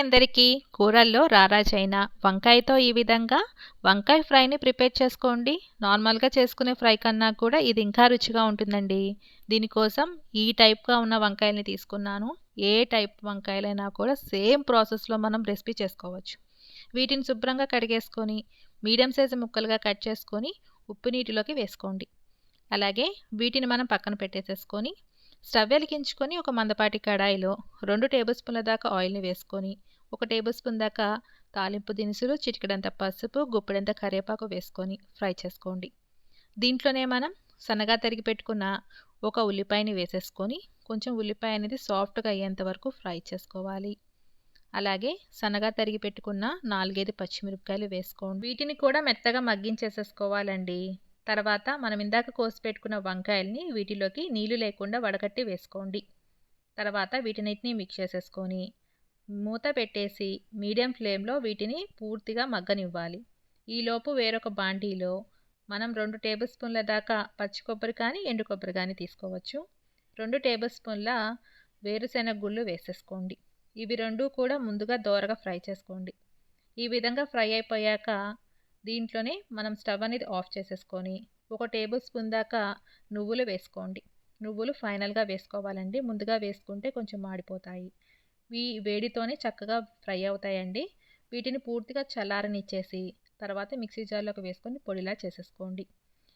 అందరికీ కూరల్లో రారాజైన వంకాయతో ఈ విధంగా వంకాయ ఫ్రైని ప్రిపేర్ చేసుకోండి. నార్మల్గా చేసుకునే ఫ్రై కన్నా కూడా ఇది ఇంకా రుచిగా ఉంటుందండి. దీనికోసం ఈ టైప్గా ఉన్న వంకాయల్ని తీసుకున్నాను. ఏ టైప్ వంకాయలైనా కూడా సేమ్ ప్రాసెస్లో మనం రెసిపీ చేసుకోవచ్చు. వీటిని శుభ్రంగా కడిగేసుకొని మీడియం సైజు ముక్కలుగా కట్ చేసుకొని ఉప్పు నీటిలోకి వేసుకోండి. అలాగే వీటిని మనం పక్కన పెట్టేసేసుకొని స్టవ్ వెలిగించుకొని ఒక మందపాటి కడాయిలో రెండు టేబుల్ స్పూన్ల దాకా ఆయిల్ని వేసుకొని ఒక టేబుల్ స్పూన్ దాకా తాలింపు దినుసులు చిటికడంత పసుపు గుప్పెడంత కరివేపాకు వేసుకొని ఫ్రై చేసుకోండి. దీంట్లోనే మనం సన్నగా తరిగి పెట్టుకున్న ఒక ఉల్లిపాయని వేసేసుకొని కొంచెం ఉల్లిపాయ అనేది సాఫ్ట్గా అయ్యేంత వరకు ఫ్రై చేసుకోవాలి. అలాగే సన్నగా తరిగి పెట్టుకున్న నాలుగైదు పచ్చిమిరపకాయలు వేసుకోండి. వీటిని కూడా మెత్తగా మగ్గించేసేసుకోవాలండి. తర్వాత మనం ఇందాక కోసి పెట్టుకున్న వంకాయల్ని వీటిలోకి నీళ్ళు లేకుండా వడగట్టి వేసుకోండి. తర్వాత వీటినిటిని మిక్స్ చేసేసుకొని మూత పెట్టేసి మీడియం ఫ్లేమ్లో వీటిని పూర్తిగా మగ్గనివ్వాలి. ఈలోపు వేరొక బాండీలో మనం రెండు టేబుల్ స్పూన్ల దాకా పచ్చి కొబ్బరి కానీ ఎండు కొబ్బరి కానీ తీసుకోవచ్చు. రెండు టేబుల్ స్పూన్ల వేరుశెనగ గుళ్ళు వేసేసుకోండి. ఇవి రెండు కూడా ముందుగా దోరగా ఫ్రై చేసుకోండి. ఈ విధంగా ఫ్రై అయిపోయాక దీంట్లోనే మనం స్టవ్ అనేది ఆఫ్ చేసేసుకొని ఒక టేబుల్ స్పూన్ దాకా నువ్వులు వేసుకోండి. నువ్వులు ఫైనల్గా వేసుకోవాలండి. ముందుగా వేసుకుంటే కొంచెం మాడిపోతాయి. ఈ వేడితోనే చక్కగా ఫ్రై అవుతాయండి. వీటిని పూర్తిగా చల్లారనిచ్చేసి తర్వాత మిక్సీ జార్లోకి వేసుకొని పొడిలా చేసేసుకోండి.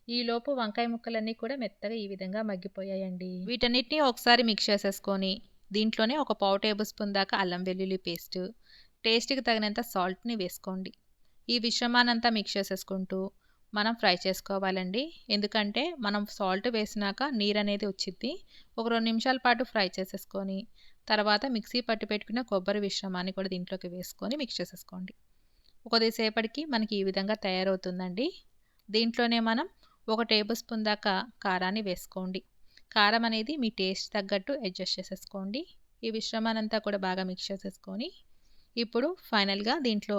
ఈలోపు వంకాయ ముక్కలన్నీ కూడా మెత్తగా ఈ విధంగా మగ్గిపోయాయండి. వీటన్నిటిని ఒకసారి మిక్స్ చేసేసుకొని దీంట్లోనే ఒక పావు టేబుల్ స్పూన్ దాకా అల్లం వెల్లుల్లి పేస్ట్ టేస్ట్కి తగినంత సాల్ట్ని వేసుకోండి. ఈ విషమానంతా మిక్స్ చేసేసుకుంటూ మనం ఫ్రై చేసుకోవాలండి. ఎందుకంటే మనం సాల్ట్ వేసినాక నీరు అనేది వచ్చింది ఒక రెండు నిమిషాల పాటు ఫ్రై చేసేసుకొని తర్వాత మిక్సీ పట్టి పెట్టుకున్న కొబ్బరి విశ్రమాన్ని కూడా దీంట్లోకి వేసుకొని మిక్స్ చేసేసుకోండి. కొద్దిసేపటికి మనకి ఈ విధంగా తయారవుతుందండి. దీంట్లోనే మనం ఒక టేబుల్ స్పూన్ దాకా కారాన్ని వేసుకోండి. కారం అనేది మీ టేస్ట్ తగ్గట్టు అడ్జస్ట్ చేసేసుకోండి. ఈ విశ్రమానంతా కూడా బాగా మిక్స్ చేసేసుకొని ఇప్పుడు ఫైనల్గా దీంట్లో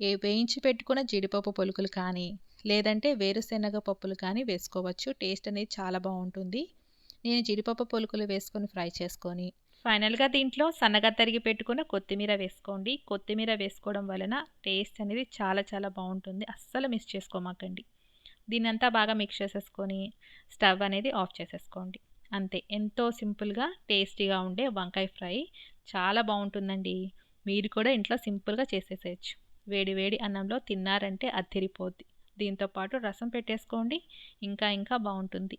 ఏ వేయించి పెట్టుకున్న జీడిపప్పు పొలుకులు కానీ లేదంటే వేరుశెనగ పప్పులు కానీ వేసుకోవచ్చు. టేస్ట్ అనేది చాలా బాగుంటుంది. నేను జీడిపప్పు పొలుకులు వేసుకొని ఫ్రై చేసుకొని ఫైనల్గా దీంట్లో సన్నగా తరిగి పెట్టుకున్న కొత్తిమీర వేసుకోండి. కొత్తిమీర వేసుకోవడం వలన టేస్ట్ అనేది చాలా చాలా బాగుంటుంది. అస్సలు మిస్ చేసుకోమాకండి. దీన్నంతా బాగా మిక్స్ చేసేసుకొని స్టవ్ అనేది ఆఫ్ చేసేసుకోండి. అంతే. ఎంతో సింపుల్గా టేస్టీగా ఉండే వంకాయ ఫ్రై. చాలా బాగుంటుందండి. మీరు కూడా ఇంట్లో సింపుల్గా చేసేసేయచ్చు. వేడి వేడి అన్నంలో తిన్నారంటే అద్దిరిపోద్ది దీంతోపాటు రసం పెట్టేసుకోండి ఇంకా ఇంకా బాగుంటుంది.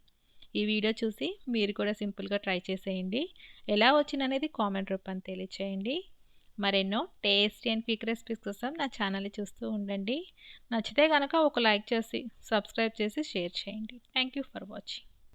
ఈ వీడియో చూసి మీరు కూడా సింపుల్గా ట్రై చేసేయండి. ఎలా వచ్చిందనేది కామెంట్ రూపాన్ని తెలియచేయండి. మరెన్నో టేస్టీ అండ్ క్విక్ రెసిపీస్ కోసం నా ఛానల్ని చూస్తూ ఉండండి. నచ్చితే కనుక ఒక లైక్ చేసి సబ్స్క్రైబ్ చేసి షేర్ చేయండి. Thank you for watching.